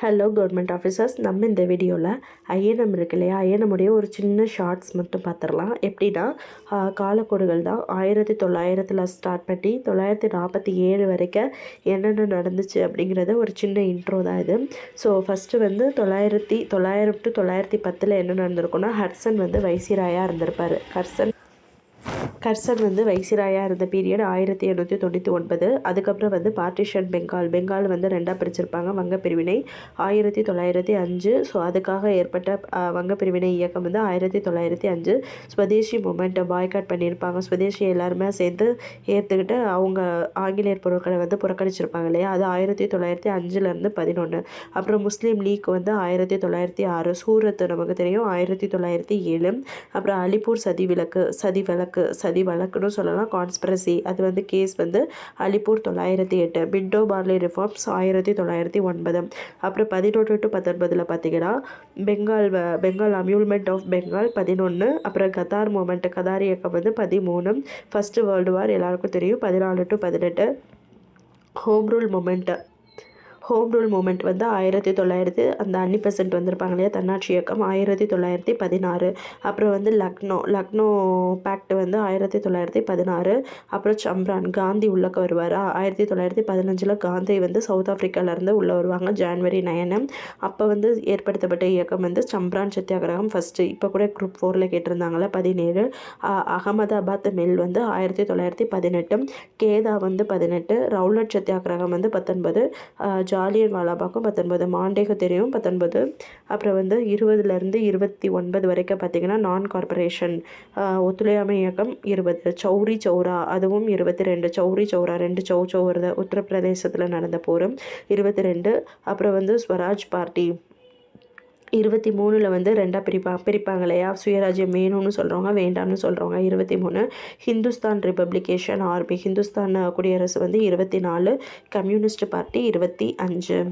Hello government officers நம்ம இந்த வீடியோவில் ஐஎன்எம் இருக்கு இல்லையா? ஐஎன்எம்முடைய ஒரு சின்ன ஷார்ட்ஸ் மட்டும் பார்த்துடலாம் எப்படின்னா காலக்கோடுகள் தான். ஆயிரத்தி தொள்ளாயிரத்தில் ஸ்டார்ட் பண்ணி தொள்ளாயிரத்தி நாற்பத்தி ஏழு வரைக்கும் என்னென்ன நடந்துச்சு அப்படிங்கிறத ஒரு சின்ன இன்ட்ரோ தான் இது. ஸோ ஃபஸ்ட்டு வந்து தொள்ளாயிரத்தி தொள்ளாயிரம் டு தொள்ளாயிரத்தி பத்தில் என்ன நடந்திருக்குன்னா ஹர்சன் வந்து வைசிராயாக இருந்திருப்பார். ஹர்சன் கர்சன் வந்து வைசிராயாக இருந்த பீரியட் ஆயிரத்தி எண்ணூற்றி தொண்ணூற்றி ஒன்பது. அதுக்கப்புறம் வந்து பார்ட்டிஷன் பெங்கால் பெங்கால் வந்து ரெண்டாக பிரிச்சிருப்பாங்க. வங்க பிரிவினை ஆயிரத்தி தொள்ளாயிரத்தி அஞ்சு. ஸோ அதுக்காக ஏற்பட்ட வங்க பிரிவினை இயக்கம் வந்து ஆயிரத்தி தொள்ளாயிரத்தி அஞ்சு. ஸ்வதேசி மூமெண்ட்டை பாய்காட் பண்ணியிருப்பாங்க. ஸ்வதேசி எல்லாருமே சேர்ந்து ஏற்றுக்கிட்டு அவங்க ஆங்கிலேயர் பொருட்களை வந்து புறக்கணிச்சிருப்பாங்க இல்லையா? அது ஆயிரத்தி தொள்ளாயிரத்தி அஞ்சுலேருந்து பதினொன்று அப்புறம் முஸ்லீம் லீக் வந்து ஆயிரத்தி தொள்ளாயிரத்தி ஆறு. சூரத் நமக்கு தெரியும். ஆயிரத்தி தொள்ளாயிரத்தி ஏழு. அப்புறம் அலிப்பூர் சதி விளக்கு சதி விளக்கு சதி வழக்குன்னு சொல்லலாம். கான்ஸ்பிரசி அது வந்து கேஸ் வந்து அலிப்பூர் தொள்ளாயிரத்தி எட்டு. பிண்டோ பார்லி ரிஃபார்ம்ஸ் ஆயிரத்தி தொள்ளாயிரத்தி ஒன்பது. அப்புறம் பதினொன்று டு பத்தொன்பதில் பார்த்தீங்கன்னா பெங்கால் வ- பெங்கால் அம்யூல்மெண்ட் ஆஃப் பெங்கால் பதினொன்று அப்புறம் கத்தார் மூமெண்ட் கதார் இயக்கம் வந்து பதிமூணு. ஃபஸ்ட்டு வேர்ல்டு வார் எல்லாருக்கும் தெரியும். பதினாலு டு பதினெட்டு. Home rule movement home rule movement வந்து ஆயிரத்தி தொள்ளாயிரத்தி அந்த அன்னி பெசன்ட் வந்திருப்பாங்க இல்லையா தன்னாட்சி இயக்கம் ஆயிரத்தி தொள்ளாயிரத்தி பதினாறு. அப்புறம் வந்து லக்னோ லக்னோ பேக்ட் வந்து ஆயிரத்தி தொள்ளாயிரத்தி பதினாறு. அப்புறம் சம்ரான் காந்தி உள்ளக்க வருவார். ஆயிரத்தி தொள்ளாயிரத்தி பதினஞ்சில் காந்தி வந்து சவுத் ஆஃப்ரிக்காவிலேருந்து உள்ளே வருவாங்க ஜான்வரி நயனு அப்போ வந்து ஏற்படுத்தப்பட்ட இயக்கம் வந்து சம்ரான் சத்தியாகிரகம் ஃபஸ்ட்டு இப்போ கூட குரூப் ஃபோரில் கேட்டிருந்தாங்களே பதினேழு. அகமதாபாத் மில் வந்து ஆயிரத்தி தொள்ளாயிரத்தி பதினெட்டு. கேதா வந்து பதினெட்டு. ரவுலட் சத்தியாகிரகம் வந்து பத்தொன்பது. ஜாலியன் வாலாபாக்கும் பத்தொன்பது மாண்டேக தெரியும் பத்தொன்பது அப்புறம் வந்து இருபதுலேருந்து இருபத்தி ஒன்பது வரைக்கும் பார்த்தீங்கன்னா நான் கார்பரேஷன் ஒத்துழையாமை இயக்கம் இருபது சௌரி சௌரா அதுவும் இருபத்தி ரெண்டு சௌரி சௌரா ரெண்டு சௌ சௌரத உத்தரப்பிரதேசத்தில் நடந்த போரும் இருபத்தி ரெண்டு அப்புறம் வந்து ஸ்வராஜ் பார்ட்டி இருபத்தி மூணில் வந்து ரெண்டாக பிரிப்பா பிரிப்பாங்க இல்லையா சுயராஜ்யம் வேணும்னு சொல்கிறவங்க வேண்டாம்னு சொல்கிறவங்க இருபத்தி மூணு. ஹிந்துஸ்தான் ரிப்பப்ளிகேஷன் ஆர்மி. ஹிந்துஸ்தான் குடியரசு வந்து இருபத்தி நாலு. கம்யூனிஸ்ட் பார்ட்டி இருபத்தி அஞ்சு.